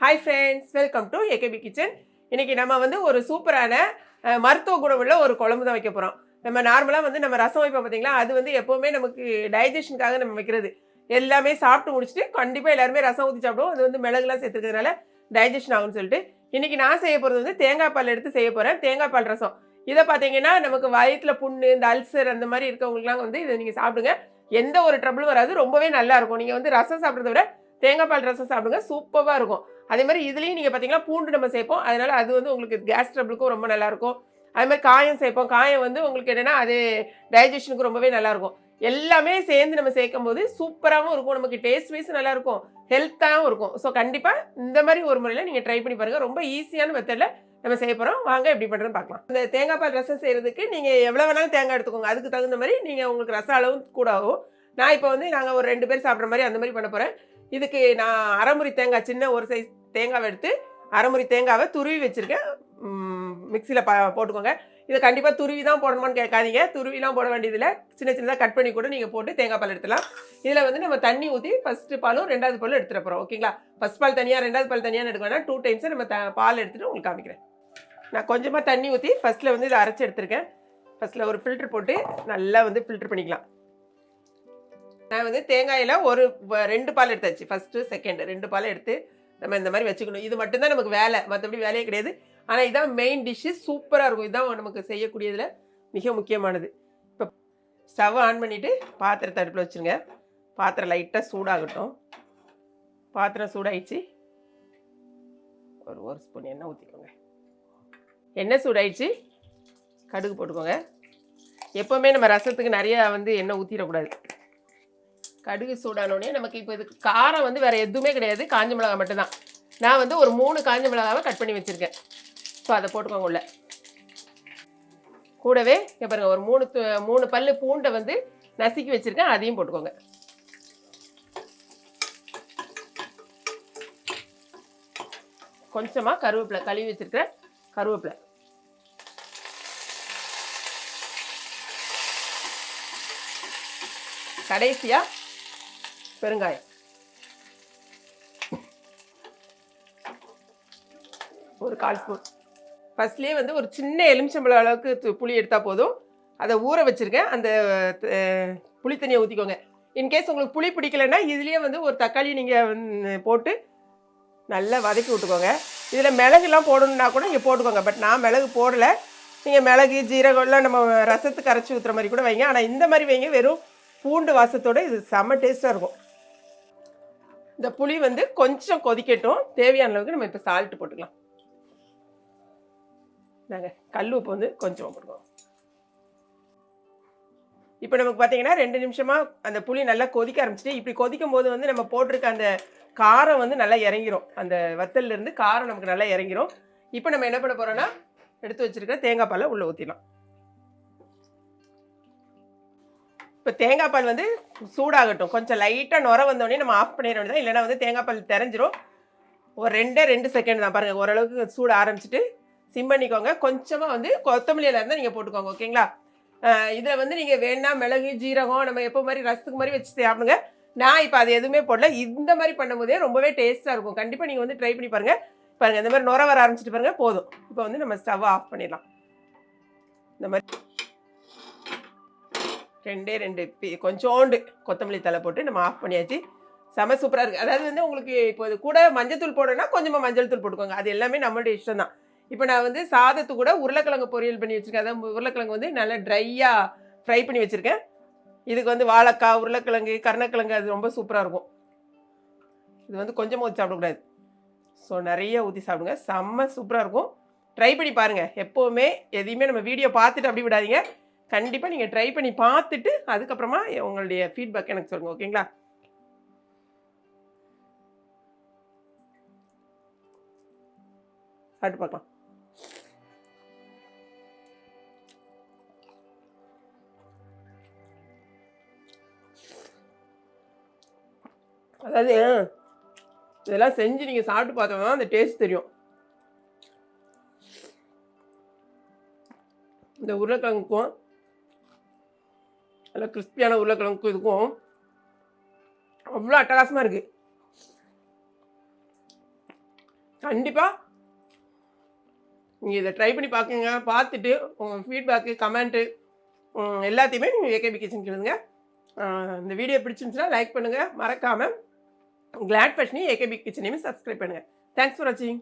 Hi friends welcome to AKP kitchen இன்றைக்கி நம்ம வந்து ஒரு சூப்பரான மருத்துவ குணமுள்ள ஒரு குழம்பு தான் வைக்க போகிறோம் நம்ம நார்மலாக வந்து நம்ம ரசம் வைப்போம் பார்த்தீங்களா அது வந்து எப்போவுமே நமக்கு டைஜஷனுக்காக நம்ம வைக்கிறது. எல்லாமே சாப்பிட்டு முடிச்சுட்டு கண்டிப்பாக எல்லாருமே ரசம் ஊற்றி சாப்பிடுவோம். அது வந்து மிளகுலாம் சேர்த்துக்கிறதுனால டைஜஷன் ஆகும்னு சொல்லிட்டு. இன்றைக்கி நான் செய்ய போகிறது வந்து தேங்காய் பால் எடுத்து செய்ய போகிறேன் தேங்காய் பால் ரசம். இதை பார்த்தீங்கன்னா நமக்கு வயிற்றுல புண்ணு இந்த அல்சர் அந்த மாதிரி இருக்கவங்களுக்குலாம் வந்து இதை நீங்கள் சாப்பிடுங்க. எந்த ஒரு ட்ரபிளும் வராது. ரொம்பவே நல்லாயிருக்கும் நீங்கள் வந்து ரசம் சாப்பிட்றத விட தேங்காய் பால் ரசம் சாப்பிடுங்க. சூப்பராக இருக்கும். அதே மாதிரி இதுலேயும் நீங்கள் பார்த்தீங்கன்னா பூண்டு நம்ம சேர்ப்போம். அதனால் அது வந்து உங்களுக்கு கேஸ் ட்ரபிளுக்கும் ரொம்ப நல்லாயிருக்கும் அதே மாதிரி காயம் சேர்ப்போம். காயம் வந்து உங்களுக்கு என்னென்னா அது டைஜஷனுக்கு ரொம்பவே நல்லாயிருக்கும் எல்லாமே சேர்ந்து நம்ம சேர்க்கும் போது சூப்பராகவும் இருக்கும். நமக்கு டேஸ்ட் வைஸ் நல்லாயிருக்கும் ஹெல்த்தாகவும் இருக்கும். ஸோ கண்டிப்பாக இந்த மாதிரி ஒரு முறையில் நீங்கள் ட்ரை பண்ணி பாருங்கள் ரொம்ப ஈஸியான மெத்தடில் நம்ம செய்ய போகிறோம் வாங்க எப்படி பண்ணுறதுன்னு பார்க்கலாம். இந்த தேங்காய் பால் ரசம் செய்கிறதுக்கு நீங்கள் எவ்வளோ வேணாலும் தேங்காய் எடுத்துக்கோங்க. அதுக்கு தகுந்த மாதிரி நீங்கள் உங்களுக்கு ரசம் அளவும் கூட ஆகும் நான் இப்போ வந்து நாங்கள் ஒரு ரெண்டு பேர் சாப்பிட்ற மாதிரி அந்த மாதிரி பண்ண போகிறேன் இதுக்கு நான் அரைமுறி தேங்காய் சின்ன ஒரு சைஸ் தேங்காவை எடுத்து அரைமுறி தேங்காவை துருவி வச்சுருக்கேன். மிக்சியில் ப போட்டுக்கோங்க. இதை கண்டிப்பாக துருவி தான் போடணுமான்னு கேட்காதீங்க. துருவிலாம் போட வேண்டியதில்லை. சின்ன சின்னதாக கட் பண்ணி கூட நீங்கள் போட்டு தேங்காய் பால் எடுத்துலாம். இதில் வந்து நம்ம தண்ணி ஊற்றி ஃபஸ்ட்டு பாலும் ரெண்டாவது பாலும் எடுத்துகிட்டு போகிறோம் ஓகேங்களா ஃபஸ்ட் பால் தனியாக ரெண்டாவது பால் தனியாக எடுக்க வேணாம். டூ டைம்ஸை நம்ம த பால் எடுத்துகிட்டு உங்களுக்கு காமிக்கிறேன். நான் கொஞ்சமாக தண்ணி ஊற்றி ஃபஸ்ட்டில் வந்து இதை அரைச்சி எடுத்திருக்கேன். ஃபஸ்ட்டில் ஒரு ஃபில்ட்ரு போட்டு நல்லா வந்து ஃபில்ட்ரு பண்ணிக்கலாம். நான் வந்து தேங்காயில் ஒரு ரெண்டு பால் எடுத்தாச்சு. ஃபஸ்ட்டு செகண்ட் ரெண்டு பால் எடுத்து நம்ம இந்த மாதிரி வச்சுக்கணும். இது மட்டும்தான் நமக்கு வேலை. மற்றபடி வேலையே கிடையாது. ஆனால் இதுதான் மெயின் டிஷ்ஷு சூப்பராக இருக்கும். இதுதான் நமக்கு செய்யக்கூடியதில் மிக முக்கியமானது. இப்போ ஸ்டவ் ஆன் பண்ணிவிட்டு பாத்திரத்தை அடுப்பில் வச்சுருங்க. பாத்திரம் லைட்டாக சூடாகட்டும். பாத்திரம் சூடாயிடுச்சு. ஒரு ஒரு ஸ்பூன் எண்ணெய் ஊற்றிக்கோங்க எண்ணெய் சூடாயிடுச்சு. கடுகு போட்டுக்கோங்க. எப்போவுமே நம்ம ரசத்துக்கு நிறையா வந்து எண்ணெய் ஊற்றிடக்கூடாது கடுகு சூடானோடனே நமக்கு இப்போ இதுக்கு காரம் வந்து வேறு எதுவுமே கிடையாது. காஞ்ச மிளகா மட்டும்தான். நான் வந்து ஒரு மூணு காஞ்ச மிளகாவை கட் பண்ணி வச்சுருக்கேன். ஸோ அதை போட்டுக்கோங்க உள்ள. கூடவே இங்க பாருங்க ஒரு மூணு மூணு பல்லு பூண்டை வந்து நசுக்கி வச்சுருக்கேன். அதையும் போட்டுக்கோங்க. கொஞ்சமாக கருவேப்பிலை கழுவி வச்சுருக்கேன் கருவேப்பிலை. கடைசியாக பெருங்காயம். ஒரு கால் ஸ்பூன். ஃபர்ஸ்ட்லேயே வந்து ஒரு சின்ன எலுமிச்சம்பழம் அளவுக்கு து- புளி எடுத்தால் போதும். அதை ஊற வச்சுருக்கேன். அந்த புளி தண்ணியை ஊற்றிக்கோங்க இன்கேஸ் உங்களுக்கு புளி பிடிக்கலைன்னா இதுலேயே வந்து ஒரு தக்காளி நீங்கள் போட்டு நல்லா வதக்கி விட்டுக்கோங்க. இதில் மிளகுலாம் போடணுன்னா கூட நீங்கள் போட்டுக்கோங்க. பட் நான் மிளகு போடலை. நீங்கள் மிளகு ஜீரகம் எல்லாம் நம்ம ரசத்துக்கு அரைச்சி ஊற்றுற மாதிரி கூட வைங்க. ஆனால் இந்த மாதிரி வைங்க. வெறும் பூண்டு வாசத்தோட இது செம்ம டேஸ்ட்டாக இருக்கும். இந்த புளி வந்து கொஞ்சம் கொதிக்கட்டும். தேவையான அளவுக்கு நம்ம இப்போ சால்ட் போட்டுக்கலாம். நாங்கள் கல் உப்பு வந்து கொஞ்சமாக போட்டுக்கோம் இப்போ நமக்கு பார்த்தீங்கன்னா ரெண்டு நிமிஷமாக அந்த புளி நல்லா கொதிக்க ஆரம்பிச்சிட்டு இப்படி கொதிக்கும் போது வந்து நம்ம போட்டிருக்க அந்த காரம் வந்து நல்லா இறங்கிரும். அந்த வத்தல்லேருந்து காரம் நமக்கு நல்லா இறங்கிரும். இப்போ நம்ம என்ன பண்ண போகிறோன்னா எடுத்து வச்சிருக்கிற தேங்காய் பாலை உள்ளே ஊற்றிடலாம் இப்போ தேங்காய் பால் வந்து சூடாகட்டும். கொஞ்சம் லைட்டாக நுர வந்தோடனே நம்ம ஆஃப் பண்ணிட வேண்டியதான் இல்லைன்னா வந்து தேங்காய் பால் தெரிஞ்சிரும். ஒரு ரெண்டே ரெண்டு செகண்ட் தான் பாருங்கள் ஓரளவுக்கு சூட ஆரம்பிச்சிட்டு சிம் பண்ணிக்கோங்க. கொஞ்சமாக வந்து கொத்தமல்லியில் இருந்தால் நீங்கள் போட்டுக்கோங்க. ஓகேங்களா இதில் வந்து நீங்கள் வேணா மிளகு ஜீரகம் நம்ம எப்போ மாதிரி ரசத்துக்கு மாதிரி வச்சு சாப்பிடுங்க. நான் இப்போ அது எதுவுமே போடல. இந்த மாதிரி பண்ணும்போதே ரொம்பவே டேஸ்ட்டாக இருக்கும். கண்டிப்பாக நீங்கள் வந்து ட்ரை பண்ணி பாருங்கள் பாருங்கள் இந்த மாதிரி நுர வர ஆரம்பிச்சிட்டு பாருங்கள் போதும். இப்போ வந்து நம்ம ஸ்டவ் ஆஃப் பண்ணிடலாம். இந்த மாதிரி ரெண்டே ரெண்டு. பி- கொஞ்சோண்டு கொத்தமல்லி தலை போட்டு நம்ம ஆஃப் பண்ணியாச்சு. செம சூப்பராக இருக்குது அதாவது வந்து உங்களுக்கு இப்போ இது கூட மஞ்சத்தூள் போடணும்னா கொஞ்சமாக மஞ்சள் தூள் போட்டுக்கோங்க. அது எல்லாமே நம்மளுடைய இஷ்டம் தான். இப்போ நான் வந்து சாதத்து கூட உருளைக்கிழங்கு பொரியல் பண்ணி வச்சுருக்கேன். அதாவது உருளைக்கிழங்கு வந்து நல்லா ட்ரையாக ஃப்ரை பண்ணி வச்சுருக்கேன். இதுக்கு வந்து வாழைக்காய் உருளைக்கிழங்கு கருணக்கிழங்கு அது ரொம்ப சூப்பராக இருக்கும். இது வந்து கொஞ்சமாக ஊற்றி சாப்பிடக்கூடாது. ஸோ நிறைய ஊற்றி சாப்பிடுங்க. செம்ம சூப்பராக இருக்கும். ட்ரை பண்ணி பாருங்கள் எப்போவுமே எதையுமே நம்ம வீடியோ பார்த்துட்டு அப்படி விடாதீங்க. கண்டிப்பாக நீங்கள் ட்ரை பண்ணி பார்த்துட்டு அதுக்கப்புறமா உங்களுடைய ஃபீட்பேக் எனக்கு சொல்லுங்கள் ஓகேங்களா? சாப்பிட்டு பார்க்கலாம். அதாவது இதெல்லாம் செஞ்சு நீங்கள் சாப்பிட்டு பார்த்தோம்னா அந்த டேஸ்ட் தெரியும். இந்த உருளைக்கிழங்குக்கும் நல்லா கிறிஸ்பியான உருளைக்கிழங்குக்கும் இதுக்கும். அவ்வளோ அட்டகாசமாக இருக்குது கண்டிப்பாக நீங்கள் இதை ட்ரை பண்ணி பார்க்குங்க பார்த்துட்டு உங்கள் ஃபீட்பேக்கு கமெண்ட்டு எல்லாத்தையுமே நீங்கள் ஏகேபி கிச்சன் கேளுங்க இந்த வீடியோ பிடிச்சிருந்துச்சுன்னா லைக் பண்ணுங்கள் மறக்காமல் கிளாட் ஃபேஷனையும் ஏகேபி கிச்சனையுமே சப்ஸ்கிரைப் பண்ணுங்கள் தேங்க்ஸ் ஃபார் வாட்சிங்